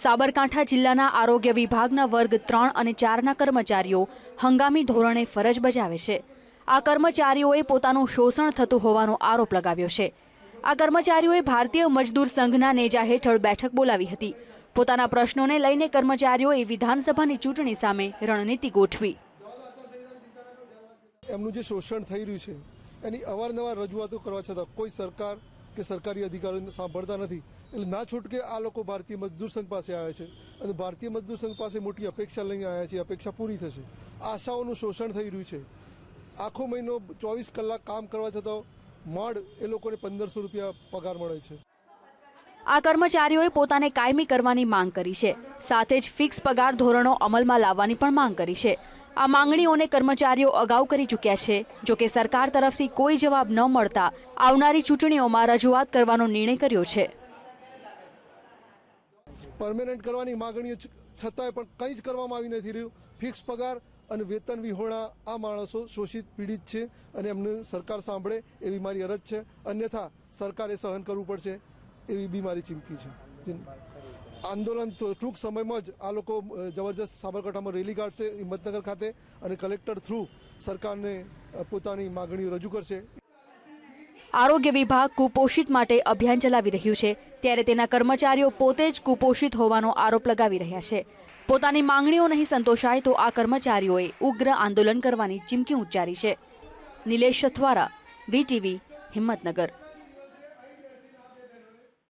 સાબરકાંઠા જિલ્લાના આરોગ્ય વિભાગના વર્ગ ત્રણ અને ચારના કર્મચારીઓ હંગામી ધોરણે ફરજ બજાવે છે. આ કર્મચારીઓએ પોતાનું શોષણ થતું હોવાનો આરોપ લગાવ્યો છે. આ કર્મચારીઓએ ભારતીય મજદૂર સંઘના નેજા હેઠળ બેઠક બોલાવી હતી. પોતાના પ્રશ્નોને લઈને કર્મચારીઓએ વિધાનસભાની ચૂંટણી સામે રણનીતિ ગોઠવી. એમનું જે શોષણ થઈ રહ્યું છે, એની અવારનવાર રજૂઆતો કરવા છતાં કોઈ સરકાર કે સરકારી અધિકારીઓને સાંભળતા નથી. એટલે ના છૂટકે આ લોકો ભારતીય મજદૂર સંઘ પાસે આવે છે. અને ભારતીય મજદૂર સંઘ પાસે મોટી અપેક્ષા લઈને આવ્યા છે. અપેક્ષા પૂરી થશે. આશાઓનું શોષણ થઈ રહ્યું છે. આખો મહિનો ચોવીસ કલાક કામ કરવા છતાં મળ એ લોકોને પંદરસો રૂપિયા પગાર મળે છે. આ કર્મચારીઓએ પોતાને કાયમી કરવાની માંગ કરી છે. સાથે જ ફિક્સ પગાર ધોરણો અમલમાં લાવવાની પણ માંગ કરી છે. આ માંગણીઓને કર્મચારીઓ અગાઉ કરી ચૂક્યા છે. જોકે સરકાર તરફથી કોઈ જવાબ ન મળતા આવનારી ચૂંટણીઓમાં રજૂઆત કરવાનો નિર્ણય કર્યો છે. પરમેનન્ટ કરવાની માગણીઓ છતાંય પણ કંઈ જ કરવામાં આવી નથી રહ્યું. ફિક્સ પગાર અને વેતન વિહોણા આ માણસો શોષિત, પીડિત છે અને એમને સરકાર સાંભળે એવી મારી અરજ છે. અન્યથા સરકારે સહન કરવું પડશે એવી બી મારી ચીમકી છે. આંદોલન ટૂંક સમયમાં જ આ લોકો જબરજસ્ત સાબરકાંઠામાં રેલી કાઢશે હિંમતનગર ખાતે અને કલેક્ટર થ્રુ સરકારને પોતાની માગણીઓ રજૂ કરશે. આરોગ્ય વિભાગ કુપોષિત માટે અભિયાન ચલાવી રહ્યું છે. ત્યારે તેના કર્મચારીઓ પોતે જ કુપોષિત હોવાનો આરોપ લગાવી રહ્યા છે. પોતાની માંગણીઓ નહીં સંતોષાય તો આ કર્મચારીઓએ ઉગ્ર આંદોલન કરવાની ચીમકી ઉચ્ચારી છે. નિલેશ અથવારા વીટીવી, હિંમતનગર.